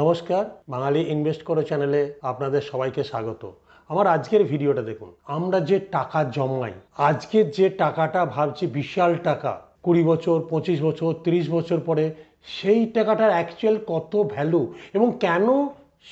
নমস্কার, বাঙালি ইনভেস্ট করো চ্যানেলে আপনাদের সবাইকে স্বাগত। আমার আজকের ভিডিওটা দেখুন। আমরা যে টাকা জমাই, আজকে যে টাকাটা ভাবছি বিশাল টাকা, কুড়ি বছর, পঁচিশ বছর, তিরিশ বছর পরে, সেই টাকাটার অ্যাকচুয়াল কত ভ্যালু এবং কেন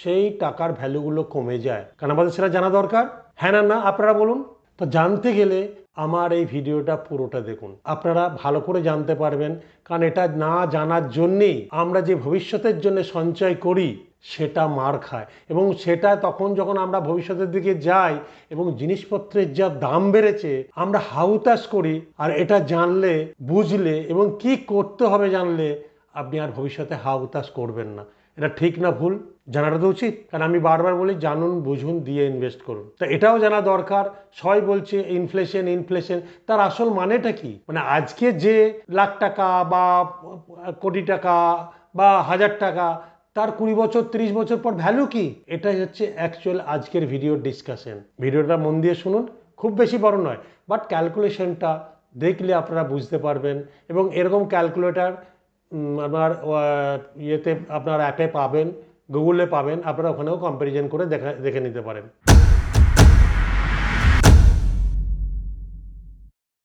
সেই টাকার ভ্যালুগুলো কমে যায়? কারণ আমাদের সেটা জানা দরকার? হ্যাঁ না না, আপনারা বলুন। তো জানতে গেলে আমার এই ভিডিওটা পুরোটা দেখুন। আপনারা ভালো করে জানতে পারবেন, কারণ এটা না জানার জন্যেই আমরা যে ভবিষ্যতের জন্য সঞ্চয় করি, সেটা মার খায়। এবং সেটা তখন যখন আমরা ভবিষ্যতের দিকে যাই এবং জিনিসপত্রের যা দাম বেড়েছে, আমরা হাউতাস করি, আর এটা জানলে, বুঝলে এবং কি করতে হবে জানলে, আপনি আর ভবিষ্যতে হাউতাস করবেন না। এটা ঠিক না ভুল জানাটা তো উচিত। কারণ আমি বারবার বলি, জানুন, বুঝুন, দিয়ে ইনভেস্ট করুন। তা এটাও জানা দরকার। সবাই বলছে ইনফ্লেশন ইনফ্লেশন তার আসল মানেটা কি? মানে আজকে যে লাখ টাকা বা কোটি টাকা বা হাজার টাকা, তার কুড়ি বছর, তিরিশ বছর পর ভ্যালু কি? এটাই হচ্ছে অ্যাকচুয়াল আজকের ভিডিওর ডিসকাশন ভিডিওটা মন দিয়ে শুনুন। খুব বেশি বড় নয় বাট ক্যালকুলেশনটা দেখলে আপনারা বুঝতে পারবেন। এবং এরকম ক্যালকুলেটার আপনার ইয়েতে আপনার অ্যাপে পাবেন, গুগলে পাবেন, আপনারা ওখানেও কম্প্যারিজন করে দেখা, দেখে নিতে পারেন।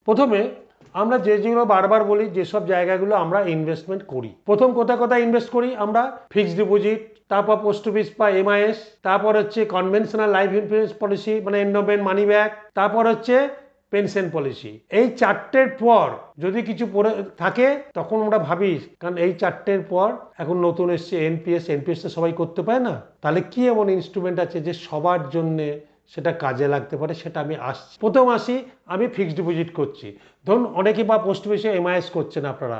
প্রথমে আমরা যে যেগুলো বারবার বলি, যেসব জায়গাগুলো আমরা ইনভেস্টমেন্ট করি। প্রথম কোথায় কোথায় ইনভেস্ট করি? আমরা ফিক্সড ডিপোজিট তারপর পোস্ট অফিস বা এমআইএস তারপর হচ্ছে কনভেনশনাল লাইফ ইন্স্যুরেন্স পলিসি মানে এন্ডোমেন্ট মানি ব্যাগ তারপর হচ্ছে পেনশন পলিসি। এই চারটের পর যদি কিছু পড়ে থাকে, তখন আমরা ভাবি, কারণ এই চারটের পর এখন নতুন এসছে এনপিএস এনপিএস তো সবাই করতে পারে না। তাহলে কি এমন ইনস্ট্রুমেন্ট আছে যে সবার জন্যে সেটা কাজে লাগতে পারে? সেটা আমি আসছি। প্রথম আসি, আমি ফিক্সড ডিপোজিট করছি। ধরুন, অনেকে বা পোস্ট অফিসে এমআইএস করছেন আপনারা।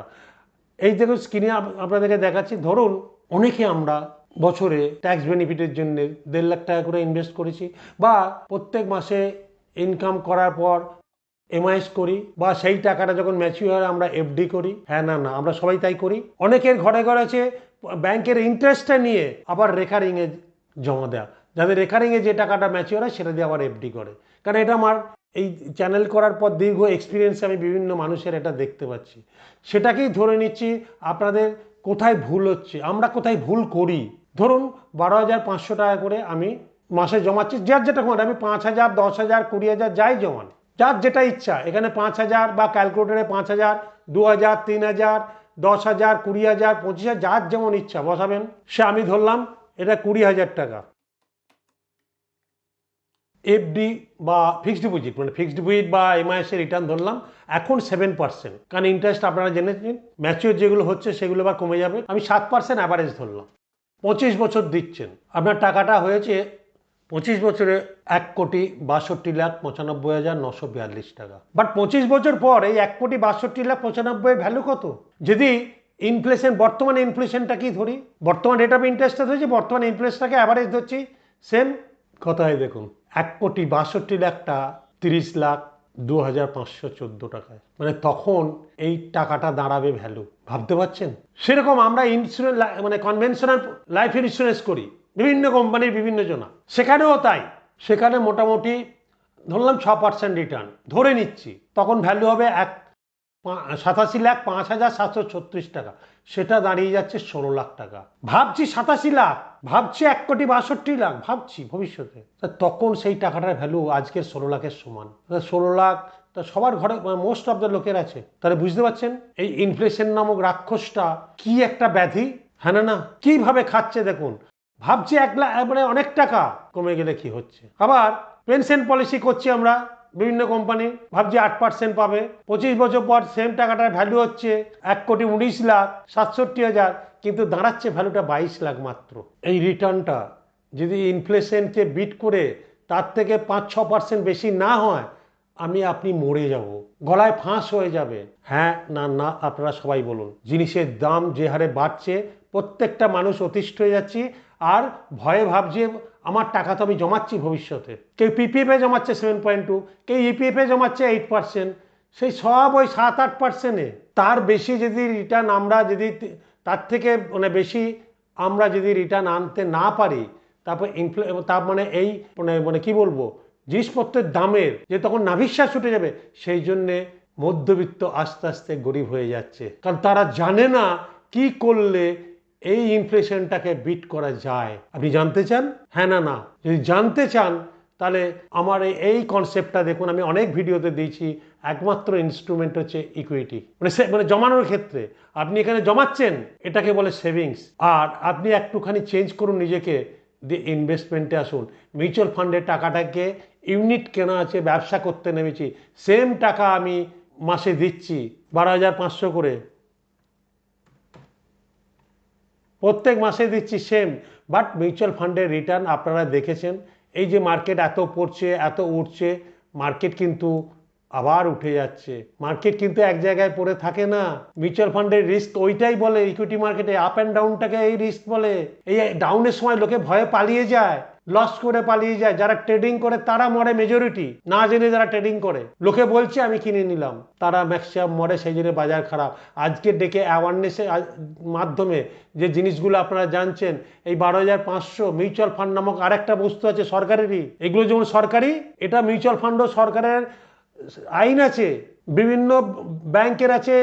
এই দেখুন স্ক্রিনে আপনাদেরকে দেখাচ্ছি। ধরুন, অনেকে আমরা বছরে ট্যাক্স বেনিফিটের জন্য দেড় লাখ টাকা করে ইনভেস্ট করেছি, বা প্রত্যেক মাসে ইনকাম করার পর এমআইএস করি বা সেই টাকাটা যখন ম্যাচিউর হয়, আমরা এফডি করি। হ্যাঁ না না, আমরা সবাই তাই করি। অনেকের ঘরে ঘরে আছে, ব্যাংকের ইন্টারেস্টটা নিয়ে আবার রেকারিংয়ে জমা দেওয়া যাদের রেকারিংয়ে যে টাকাটা ম্যাচিওর হয়, সেটা দিয়ে আবার এফডি করে। কারণ এটা আমার এই চ্যানেল করার পর দীর্ঘ এক্সপিরিয়েন্সে আমি বিভিন্ন মানুষের এটা দেখতে পাচ্ছি। সেটাকেই ধরে নিচ্ছি, আপনাদের কোথায় ভুল হচ্ছে, আমরা কোথায় ভুল করি? ধরুন, বারো হাজার পাঁচশো টাকা করে আমি মাসে জমাচ্ছি, যার যেটা কমান আমি পাঁচ হাজার, দশ হাজার, কুড়ি হাজার, যাই জমান, যার যেটা ইচ্ছা, এখানে পাঁচ হাজার বা ক্যালকুলেটারে পাঁচ হাজার, দু হাজার, তিন হাজার, দশ হাজার, কুড়ি হাজার, পঁচিশ হাজার, যার যেমন ইচ্ছা, বসাবেন। সে আমি ধরলাম, এটা কুড়ি হাজার টাকা। এফডি বা ফিক্সড ডিপোজিট মানে ফিক্সড ডিপোজিট বা এমআইএস রিটার্ন ধরলাম, এখন সেভেন পার্সেন্ট কারণ ইন্টারেস্ট আপনারা জেনেছেন ম্যাচিওর যেগুলো হচ্ছে সেগুলো আবার কমে যাবে। আমি সাত পার্সেন্ট অ্যাভারেজ ধরলাম। পঁচিশ বছর দিচ্ছেন, আপনার টাকাটা হয়েছে পঁচিশ বছরে এক কোটি বাষট্টি লাখ পঁচানব্বই হাজার নশো বিয়াল্লিশ টাকা। বাট পঁচিশ বছর পর এই এক কোটি বাষট্টি লাখ পঁচানব্বই ভ্যালু কত? যদি ইনফ্লেশন বর্তমানে ইনফ্লেশনটা কি ধরি? বর্তমান রেট অফ ইন্টারেস্টটা ধরছি, বর্তমান ইনফ্লেশনটাকে অ্যাভারেজ ধরছি সেম কথায় দেখুন। এক কোটি বাষট্টি লাখটা তিরিশ লাখ দু হাজার পাঁচশো চোদ্দ টাকায়। মানে তখন এই টাকাটা দাঁড়াবে ভ্যালু ভাবতে পারছেন? সেরকম আমরা ইন্স্যুরেন্স মানে কনভেনশনাল লাইফ ইন্স্যুরেন্স করি। বিভিন্ন কোম্পানির বিভিন্ন জনা। সেখানেও তাই। সেখানে মোটামুটি ধরলাম ছ পার্সেন্ট রিটার্ন ধরে নিচ্ছি। তখন ভ্যালু হবে এক সাতাশি লাখ পাঁচ হাজার সাতশো ছত্রিশ টাকা। সেটা দাঁড়িয়ে যাচ্ছে ষোলো লাখ টাকা। ভাবছি সাতাশি লাখ। ভাবছি এক কোটি বাষট্টি লাখ। ভাবছি ভবিষ্যতে। তখন সেই টাকাটার ভ্যালু আজকের ষোলো লাখের সমান। ষোলো লাখ, তা সবার ঘরে মোস্ট অফ দ্য লোকের আছে। তাহলে বুঝতে পারছেন? এই ইনফ্লেশন নামক রাক্ষসটা কি একটা ব্যাধি? হ্যাঁ না না। কীভাবে খাচ্ছে দেখুন? ভাবছি এক মানে অনেক টাকা কমে গেলে কি হচ্ছে? আবার পেনশন পলিসি করছি আমরা, বিভিন্ন কোম্পানি ভাবছি আট পার্সেন্ট পাবে। পঁচিশ বছর পর সেম টাকাটার ভ্যালু হচ্ছে এক কোটি উনিশ লাখ, সাতষট্টি হাজার, কিন্তু দাঁড়াচ্ছে ভ্যালুটা বাইশ লাখ মাত্র। এই রিটার্নটা যদি ইনফ্লেশনকে বিট করে তার থেকে পাঁচ, ছ পার্সেন্ট বেশি না হয়, আমি আপনি মরে যাব। গলায় ফাঁস হয়ে যাবে। হ্যাঁ না না, আপনারা সবাই বলুন। জিনিসের দাম যে হারে বাড়ছে, প্রত্যেকটা মানুষ অতিষ্ঠ হয়ে যাচ্ছি। আর ভয়ে ভাবছে আমার টাকা তো আমি জমাচ্ছি ভবিষ্যতে। কেউ পিপিএফে জমাচ্ছে সেভেন পয়েন্ট টু কেউ ইপিএফে জমাচ্ছে এইট পার্সেন্ট সেই সব ওই সাত আট পার্সেন্টে তার বেশি যদি রিটার্ন আমরা যদি তার থেকে মানে বেশি আমরা যদি রিটার্ন আনতে না পারি, তারপর ইনফ্লে তার মানে এই মানে মানে কি বলব, জিনিসপত্রের দামের যে তখন নাভিশ্বাস উঠে যাবে, সেই জন্যে মধ্যবিত্ত আস্তে আস্তে গরিব হয়ে যাচ্ছে। কারণ তারা জানে না কি করলে এই ইনফ্লেশনটাকে বিট করা যায়। আপনি জানতে চান? হ্যাঁ না না। যদি জানতে চান, তাহলে আমার এই- কনসেপ্টটা দেখুন, আমি অনেক ভিডিওতে দিয়েছি। একমাত্র ইনস্ট্রুমেন্ট হচ্ছে ইকুইটি মানে মানে জমানোর ক্ষেত্রে। আপনি এখানে জমাচ্ছেন, এটাকে বলে সেভিংস আর আপনি একটুখানি চেঞ্জ করুন নিজেকে দিয়ে ইনভেস্টমেন্টে আসুন। মিউচুয়াল ফান্ডের টাকাটাকে ইউনিট কেনা আছে, ব্যবসা করতে নেমেছি। সেম টাকা আমি মাসে দিচ্ছি, বারো হাজার পাঁচশো করে। প্রত্যেক মাসে দিচ্ছি সেম বাট মিউচুয়াল ফান্ডের রিটার্ন আপনারা দেখেছেন। এই যে মার্কেট এত পড়ছে, এত উঠছে মার্কেট কিন্তু আবার উঠে যাচ্ছে। মার্কেট কিন্তু এক জায়গায় পড়ে থাকে না। মিউচুয়াল ফান্ডের রিস্ক ওইটাই বলে ইকুইটি মার্কেটে আপ অ্যান্ড ডাউনটাকে এই রিস্ক বলে। এই ডাউনের সময় লোকে ভয়ে পালিয়ে যায়। লস করে পালিয়ে যায়। যারা ট্রেডিং করে, তারা মরে মেজরিটি না জেনে যারা ট্রেডিং করে। লোকে বলছে, আমি কিনে নিলাম। তারা ম্যাক্সিমাম মরে, সেই জন্য বাজার খারাপ। আজকে ডেকে অ্যাওয়ারনেসের মাধ্যমে যে জিনিসগুলো আপনারা জানছেন, এই বারো হাজার পাঁচশো মিউচুয়াল ফান্ড নামক আরেকটা বস্তু আছে সরকারেরই। এগুলো যেমন সরকারি, এটা মিউচুয়াল ফান্ডও সরকারের আইন আছে। বিভিন্ন ব্যাংকের আছে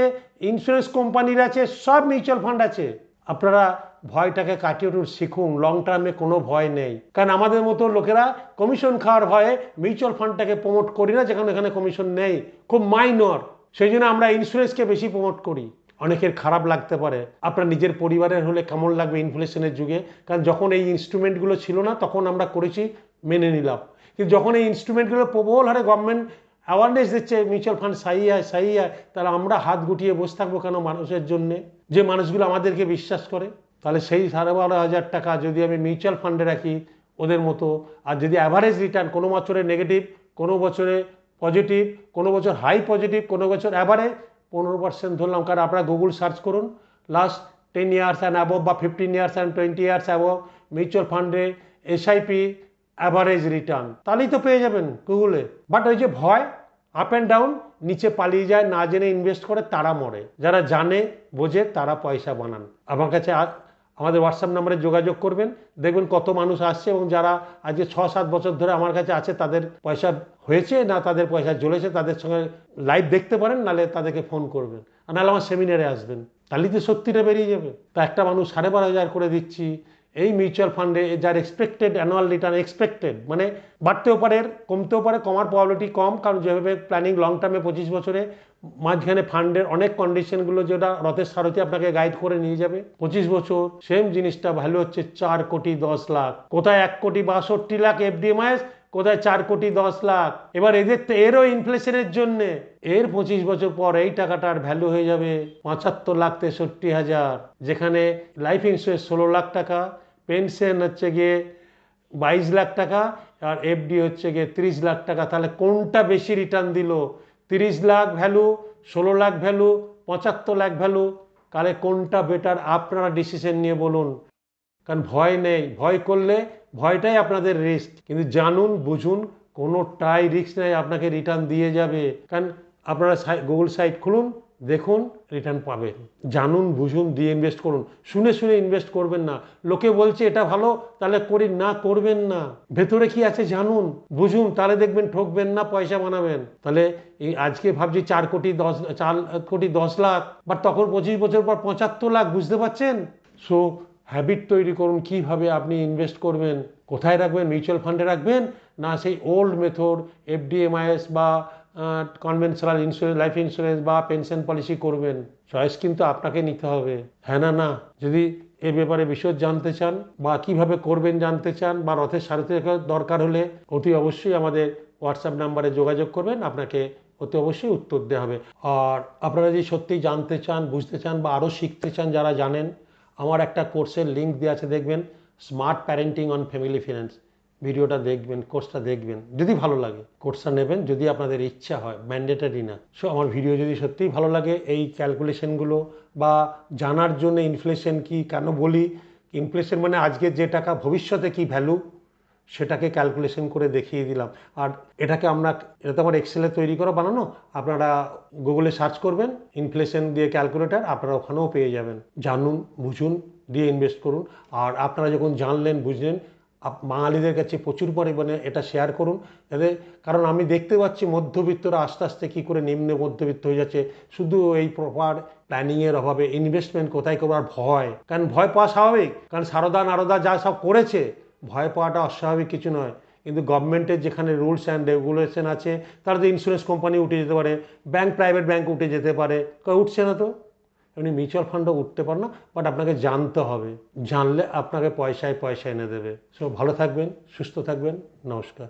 ইন্স্যুরেন্স কোম্পানির আছে, সব মিউচুয়াল ফান্ড আছে। আপনারা ভয়টাকে কাটিয়ে উঠুন, শিখুন লং টার্মে কোনো ভয় নেই। কারণ আমাদের মতো লোকেরা কমিশন খাওয়ার ভয়ে মিউচুয়াল ফান্ডটাকে প্রমোট করি না, যেখানে এখানে কমিশন নেই। খুব মাইনর সেই জন্য আমরা ইন্স্যুরেন্সকে বেশি প্রমোট করি। অনেকের খারাপ লাগতে পারে। আপনার নিজের পরিবারের হলে কেমন লাগবে ইনফ্লেশনের যুগে? কারণ যখন এই ইনস্ট্রুমেন্টগুলো ছিল না, তখন আমরা করেছি, মেনে নিলাম। কিন্তু যখন এই ইনস্ট্রুমেন্টগুলো প্রবল হারে গভর্নমেন্ট অ্যাওয়ারনেস দিচ্ছে মিউচুয়াল ফান্ড সাই হয় সাই হয় তাহলে আমরা হাত গুটিয়ে বসে থাকব কেন মানুষের জন্যে? যে মানুষগুলো আমাদেরকে বিশ্বাস করে, তাহলে সেই সাড়ে বারো হাজার টাকা যদি আমি মিউচুয়াল ফান্ডে রাখি, ওদের মতো। আর যদি অ্যাভারেজ রিটার্ন কোনো বছরে নেগেটিভ কোনো বছরে পজিটিভ কোনো বছর হাই পজিটিভ কোনো বছর অ্যাভারেজ পনেরো পার্সেন্ট ধরলাম, কারণ আপনারা গুগল সার্চ করুন। Last ten years and above বা fifteen years and twenty years above mutual ফান্ডে এসআইপি অ্যাভারেজ রিটার্ন তাহলেই তো পেয়ে যাবেন গুগলে বাট ওই যে ভয় আপ অ্যান্ড ডাউন নিচে পালিয়ে যায়, না জেনে ইনভেস্ট করে তারা মরে। যারা জানে, বোঝে, তারা পয়সা বানান। আমার কাছে আমাদের হোয়াটসঅ্যাপ নাম্বারে যোগাযোগ করবেন। দেখবেন কত মানুষ আসছে এবং যারা আজকে ছ সাত বছর ধরে আমার কাছে আছে, তাদের পয়সা হয়েছে না তাদের পয়সা জ্বলেছে, তাদের সঙ্গে লাইভ দেখতে পারেন নাহলে তাদেরকে ফোন করবেন। আর নাহলে আমার সেমিনারে আসবেন। তাহলেই তো সত্যিটা বেরিয়ে যাবে। তা একটা মানুষ সাড়ে বারো হাজার করে দিচ্ছি। এই মিউচুয়াল ফান্ডে যার এক্সপেক্টেড অ্যানুয়াল রিটার্ন এক্সপেক্টেড মানে বাড়তেও পারে, কমতেও পারে, কমার প্রবাবিলিটি কম, কারণ যেভাবে প্ল্যানিং লং টার্মে পঁচিশ বছরে মাঝখানে ফান্ডের অনেক কন্ডিশনগুলো যেটা রথের সারথি আপনাকে গাইড করে নিয়ে যাবে। পঁচিশ বছর সেম জিনিসটা ভ্যালু হচ্ছে চার কোটি দশ লাখ। কোথায় এক কোটি বাষট্টি লাখ এফডিএমআইএস কোথায় চার কোটি দশ লাখ? এবার এদের তো এরও ইনফ্লেশনের জন্য। এর পঁচিশ বছর পর এই টাকাটার ভ্যালু হয়ে যাবে পঁচাত্তর লাখ তেষট্টি হাজার, যেখানে লাইফ ইন্স্যুরেন্স ষোলো লাখ টাকা পেনশন হচ্ছে গিয়ে বাইশ লাখ টাকা আর এফডি হচ্ছে গিয়ে তিরিশ লাখ টাকা। তাহলে কোনটা বেশি রিটার্ন দিল? তিরিশ লাখ ভ্যালু ষোলো লাখ ভ্যালু পঁচাত্তর লাখ ভ্যালু তাহলে কোনটা বেটার আপনারা ডিসিশন নিয়ে বলুন। কারণ ভয় নেই। ভয় করলে ভয়টাই আপনাদের রিস্ক কিন্তু জানুন, বুঝুন, কোনোটাই রিস্ক নেই, আপনাকে রিটার্ন দিয়ে যাবে। কারণ আপনারা গুগল সাইট খুলুন দেখুন রিটার্ন পাবেন। জানুন, বুঝুন, দিয়ে ইনভেস্ট করুন। শুনে শুনে ইনভেস্ট করবেন না। লোকে বলছে, এটা ভালো, তাহলে করি, না করবেন না। ভেতরে কি আছে? জানুন, বুঝুন, তাহলে দেখবেন ঠকবেন না, পয়সা বানাবেন। তাহলে এই আজকে ভাবছি চার কোটি দশ, চার কোটি দশ লাখ বা তখন পঁচিশ বছর পর পঁচাত্তর লাখ, বুঝতে পারছেন? সো হ্যাবিট তৈরি করুন, কীভাবে আপনি ইনভেস্ট করবেন? কোথায় রাখবেন? মিউচুয়াল ফান্ডে রাখবেন? না সেই ওল্ড মেথড এফডিএমআইএস বা কনভেনশনাল ইন্স্যুরেন্স লাইফ ইন্স্যুরেন্স বা পেনশন পলিসি করবেন। চয়েস কিন্তু আপনাকে নিতে হবে। হ্যাঁ না না? যদি এ ব্যাপারে বিশদ জানতে চান বা কীভাবে করবেন জানতে চান বা রথের সারথি দরকার হলে অতি অবশ্যই আমাদের হোয়াটসঅ্যাপ নাম্বারে যোগাযোগ করবেন। আপনাকে অতি অবশ্যই উত্তর দেওয়া হবে। আর আপনারা যদি সত্যি জানতে চান, বুঝতে চান বা আরও শিখতে চান যারা জানেন, আমার একটা কোর্সের লিঙ্ক দেওয়া আছে, দেখবেন। Smart parenting on family finance ভিডিওটা দেখবেন কোর্সটা দেখবেন, যদি ভালো লাগে। কোর্সটা নেবেন, যদি আপনাদের ইচ্ছা হয় ম্যান্ডেটারি না। সো আমার ভিডিও যদি সত্যিই ভালো লাগে, এই ক্যালকুলেশনগুলো বা জানার জন্য ইনফ্লেশন কি কেন বলি ইনফ্লেশন মানে আজকে যে টাকা ভবিষ্যতে কি ভ্যালু সেটাকে ক্যালকুলেশন করে দেখিয়ে দিলাম। আর এটাকে আমরা, এটা তো আমার এক্সেলে তৈরি করা বানানো, আপনারা গুগলে সার্চ করবেন ইনফ্লেশন দিয়ে ক্যালকুলেটার আপনারা ওখানেও পেয়ে যাবেন। জানুন, বুঝুন, দিয়ে ইনভেস্ট করুন। আর আপনারা যখন জানলেন, বুঝলেন বাঙালিদের কাছে প্রচুর পরিমাণে এটা শেয়ার করুন। যাতে কারণ আমি দেখতে পাচ্ছি মধ্যবিত্তরা আস্তে আস্তে কী করে নিম্ন মধ্যবিত্ত হয়ে যাচ্ছে। শুধু এই প্রপার প্ল্যানিংয়ের অভাবে ইনভেস্টমেন্ট কোথায় করবার ভয়। কারণ ভয় পাওয়া স্বাভাবিক। কারণ সারদা নারদা যা সব করেছে, ভয় পাওয়াটা অস্বাভাবিক কিছু নয়। কিন্তু গভর্নমেন্টের যেখানে রুলস অ্যান্ড রেগুলেশন আছে, তারা তো ইন্স্যুরেন্স কোম্পানি উঠে যেতে পারে ব্যাংক প্রাইভেট ব্যাংক উঠে যেতে পারে। উঠছে না তো? এমনি মিউচুয়াল ফান্ডও উঠতে পারো না বাট আপনাকে জানতে হবে। জানলে আপনাকে পয়সায় পয়সা এনে দেবে। সো ভালো থাকবেন, সুস্থ থাকবেন, নমস্কার।